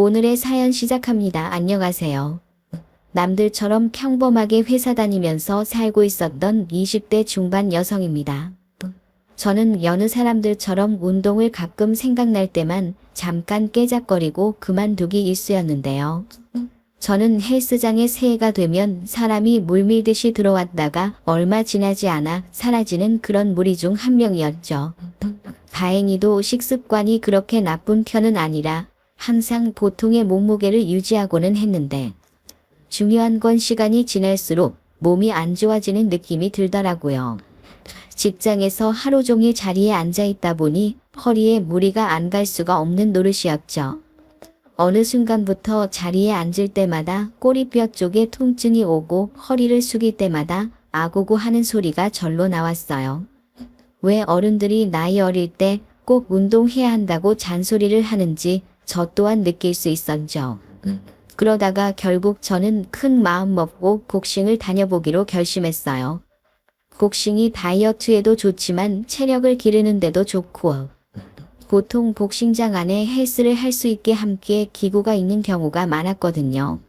오늘의 사연 시작합니다. 안녕하세요. 남들처럼 평범하게 회사 다니면서 살고 있었던 20대 중반 여성입니다. 저는 여느 사람들처럼 운동을 가끔 생각날 때만 잠깐 깨작거리고 그만두기 일쑤였는데요. 저는 헬스장에 새해가 되면 사람이 물밀듯이 들어왔다가 얼마 지나지 않아 사라지는 그런 무리 중 한 명이었죠. 다행히도 식습관이 그렇게 나쁜 편은 아니라 항상 보통의 몸무게를 유지하고는 했는데 중요한 건 시간이 지날수록 몸이 안 좋아지는 느낌이 들더라고요. 직장에서 하루 종일 자리에 앉아 있다 보니 허리에 무리가 안 갈 수가 없는 노릇이었죠. 어느 순간부터 자리에 앉을 때마다 꼬리뼈 쪽에 통증이 오고 허리를 숙일 때마다 아고고 하는 소리가 절로 나왔어요. 왜 어른들이 나이 어릴 때 꼭 운동해야 한다고 잔소리를 하는지 저 또한 느낄 수 있었죠. 그러다가 결국 저는 큰 마음 먹고 복싱을 다녀보기로 결심했어요. 복싱이 다이어트에도 좋지만 체력을 기르는데도 좋고 보통 복싱장 안에 헬스를 할 수 있게 함께 기구가 있는 경우가 많았거든요.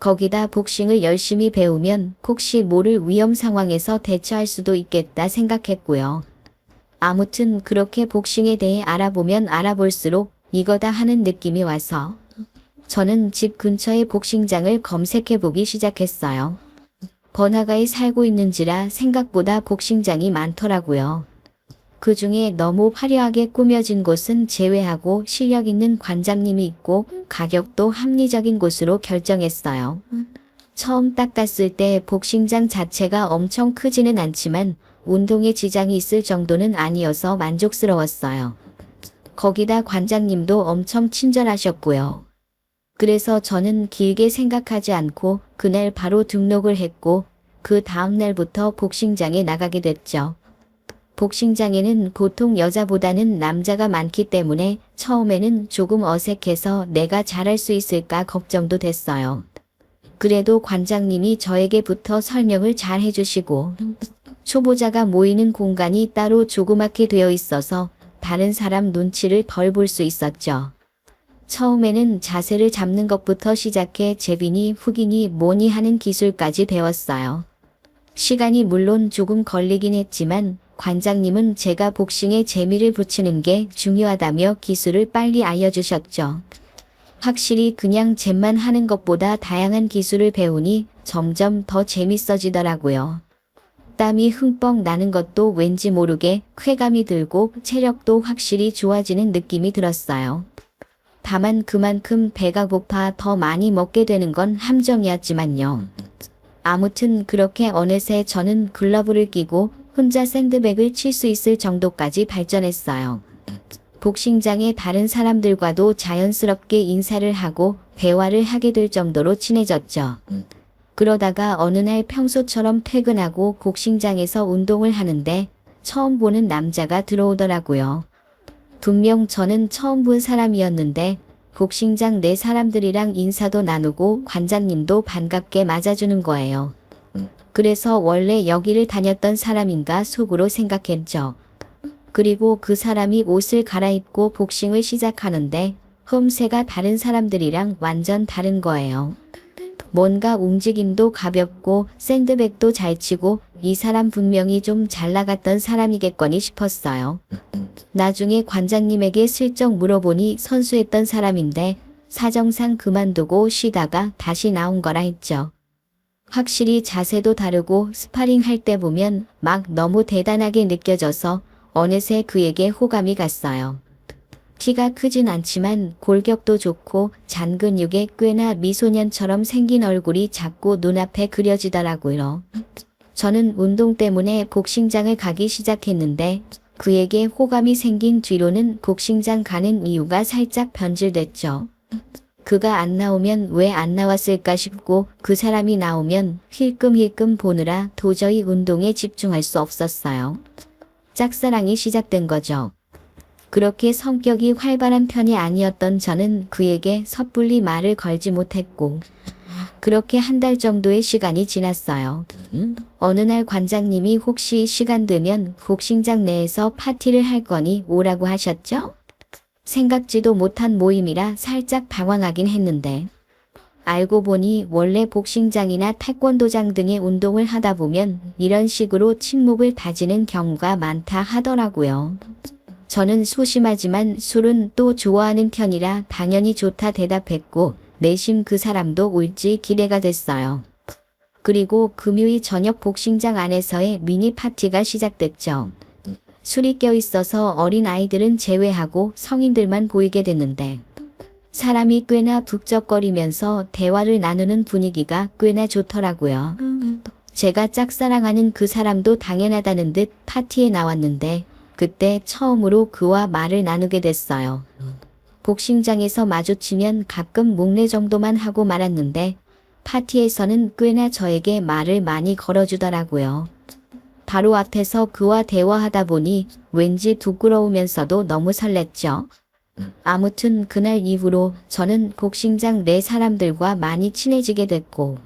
거기다 복싱을 열심히 배우면 혹시 모를 위험 상황에서 대처할 수도 있겠다 생각했고요. 아무튼 그렇게 복싱에 대해 알아보면 알아볼수록 이거다 하는 느낌이 와서 저는 집 근처의 복싱장을 검색해 보기 시작했어요. 번화가에 살고 있는지라 생각보다 복싱장이 많더라고요. 그 중에 너무 화려하게 꾸며진 곳은 제외하고 실력 있는 관장님이 있고 가격도 합리적인 곳으로 결정했어요. 처음 딱 갔을 때 복싱장 자체가 엄청 크지는 않지만 운동에 지장이 있을 정도는 아니어서 만족스러웠어요. 거기다 관장님도 엄청 친절하셨고요. 그래서 저는 길게 생각하지 않고 그날 바로 등록을 했고 그 다음 날부터 복싱장에 나가게 됐죠. 복싱장에는 보통 여자보다는 남자가 많기 때문에 처음에는 조금 어색해서 내가 잘할 수 있을까 걱정도 됐어요. 그래도 관장님이 저에게부터 설명을 잘 해주시고 초보자가 모이는 공간이 따로 조그맣게 되어 있어서 다른 사람 눈치를 덜 볼 수 있었죠. 처음에는 자세를 잡는 것부터 시작해 제비니 훅이니 뭐니 하는 기술까지 배웠어요. 시간이 물론 조금 걸리긴 했지만 관장님은 제가 복싱에 재미를 붙이는 게 중요하다며 기술을 빨리 알려주셨죠. 확실히 그냥 잽만 하는 것보다 다양한 기술을 배우니 점점 더 재밌어지더라고요. 땀이 흠뻑 나는 것도 왠지 모르게 쾌감이 들고 체력도 확실히 좋아지는 느낌이 들었어요. 다만 그만큼 배가 고파 더 많이 먹게 되는 건 함정이었지만요. 아무튼 그렇게 어느새 저는 글러브를 끼고 혼자 샌드백을 칠 수 있을 정도까지 발전했어요. 복싱장의 다른 사람들과도 자연스럽게 인사를 하고 대화를 하게 될 정도로 친해졌죠. 그러다가 어느 날 평소처럼 퇴근하고 복싱장에서 운동을 하는데 처음 보는 남자가 들어오더라고요. 분명 저는 처음 본 사람이었는데 복싱장 내 사람들이랑 인사도 나누고 관장님도 반갑게 맞아주는 거예요. 그래서 원래 여기를 다녔던 사람인가 속으로 생각했죠. 그리고 그 사람이 옷을 갈아입고 복싱을 시작하는데 흠새가 다른 사람들이랑 완전 다른 거예요. 뭔가 움직임도 가볍고 샌드백도 잘 치고 이 사람 분명히 좀 잘 나갔던 사람이겠거니 싶었어요. 나중에 관장님에게 슬쩍 물어보니 선수했던 사람인데 사정상 그만두고 쉬다가 다시 나온 거라 했죠. 확실히 자세도 다르고 스파링 할 때 보면 막 너무 대단하게 느껴져서 어느새 그에게 호감이 갔어요. 키가 크진 않지만 골격도 좋고 잔근육에 꽤나 미소년처럼 생긴 얼굴이 자꾸 눈앞에 그려지더라고요. 저는 운동 때문에 복싱장을 가기 시작했는데 그에게 호감이 생긴 뒤로는 복싱장 가는 이유가 살짝 변질됐죠. 그가 안 나오면 왜 안 나왔을까 싶고 그 사람이 나오면 힐끔힐끔 보느라 도저히 운동에 집중할 수 없었어요. 짝사랑이 시작된 거죠. 그렇게 성격이 활발한 편이 아니었던 저는 그에게 섣불리 말을 걸지 못했고 그렇게 한 달 정도의 시간이 지났어요. 어느 날 관장님이 혹시 시간 되면 복싱장 내에서 파티를 할 거니 오라고 하셨죠? 생각지도 못한 모임이라 살짝 당황하긴 했는데 알고 보니 원래 복싱장이나 태권도장 등의 운동을 하다 보면 이런 식으로 침묵을 다지는 경우가 많다 하더라고요. 저는 소심하지만 술은 또 좋아하는 편이라 당연히 좋다 대답했고 내심 그 사람도 올지 기대가 됐어요. 그리고 금요일 저녁 복싱장 안에서의 미니 파티가 시작됐죠. 술이 껴 있어서 어린 아이들은 제외하고 성인들만 보이게 됐는데 사람이 꽤나 북적거리면서 대화를 나누는 분위기가 꽤나 좋더라고요. 제가 짝사랑하는 그 사람도 당연하다는 듯 파티에 나왔는데 그때 처음으로 그와 말을 나누게 됐어요. 복싱장에서 마주치면 가끔 목례 정도만 하고 말았는데 파티에서는 꽤나 저에게 말을 많이 걸어주더라고요. 바로 앞에서 그와 대화하다 보니 왠지 부끄러우면서도 너무 설렜죠. 아무튼 그날 이후로 저는 복싱장 내 사람들과 많이 친해지게 됐고,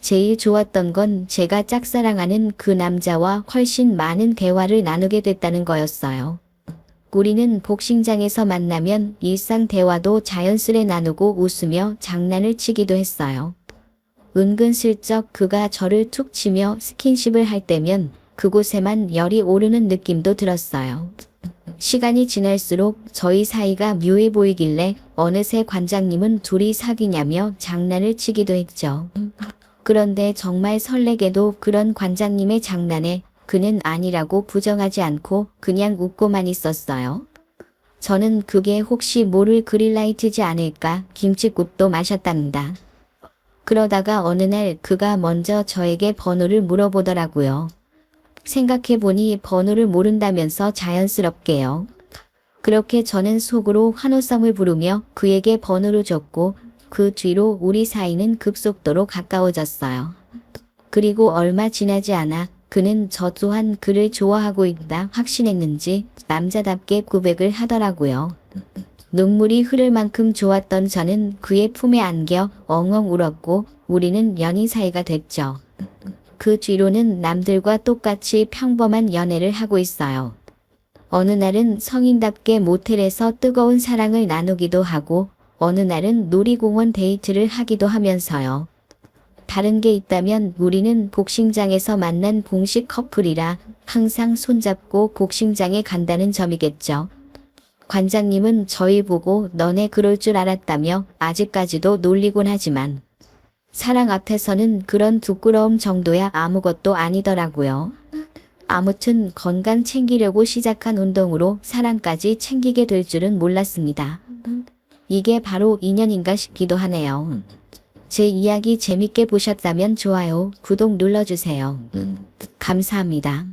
제일 좋았던 건 제가 짝사랑하는 그 남자와 훨씬 많은 대화를 나누게 됐다는 거였어요. 우리는 복싱장에서 만나면 일상 대화도 자연스레 나누고 웃으며 장난을 치기도 했어요. 은근슬쩍 그가 저를 툭 치며 스킨십을 할 때면 그곳에만 열이 오르는 느낌도 들었어요. 시간이 지날수록 저희 사이가 묘해 보이길래 어느새 관장님은 둘이 사귀냐며 장난을 치기도 했죠. 그런데 정말 설레게도 그런 관장님의 장난에 그는 아니라고 부정하지 않고 그냥 웃고만 있었어요. 저는 그게 혹시 모를 그릴라이트지 않을까 김치국도 마셨답니다. 그러다가 어느 날 그가 먼저 저에게 번호를 물어보더라고요. 생각해보니 번호를 모른다면서 자연스럽게요. 그렇게 저는 속으로 환호성을 부르며 그에게 번호를 줬고 그 뒤로 우리 사이는 급속도로 가까워졌어요. 그리고 얼마 지나지 않아 그는 저 또한 그를 좋아하고 있다 확신했는지 남자답게 고백을 하더라고요. 눈물이 흐를 만큼 좋았던 저는 그의 품에 안겨 엉엉 울었고 우리는 연인 사이가 됐죠. 그 뒤로는 남들과 똑같이 평범한 연애를 하고 있어요. 어느 날은 성인답게 모텔에서 뜨거운 사랑을 나누기도 하고 어느 날은 놀이공원 데이트를 하기도 하면서요. 다른 게 있다면 우리는 복싱장에서 만난 공식 커플이라 항상 손잡고 복싱장에 간다는 점이겠죠. 관장님은 저희 보고 너네 그럴 줄 알았다며 아직까지도 놀리곤 하지만 사랑 앞에서는 그런 부끄러움 정도야 아무것도 아니더라고요. 아무튼 건강 챙기려고 시작한 운동으로 사랑까지 챙기게 될 줄은 몰랐습니다. 이게 바로 인연인가 싶기도 하네요. 제 이야기 재밌게 보셨다면 좋아요, 구독 눌러주세요. 감사합니다.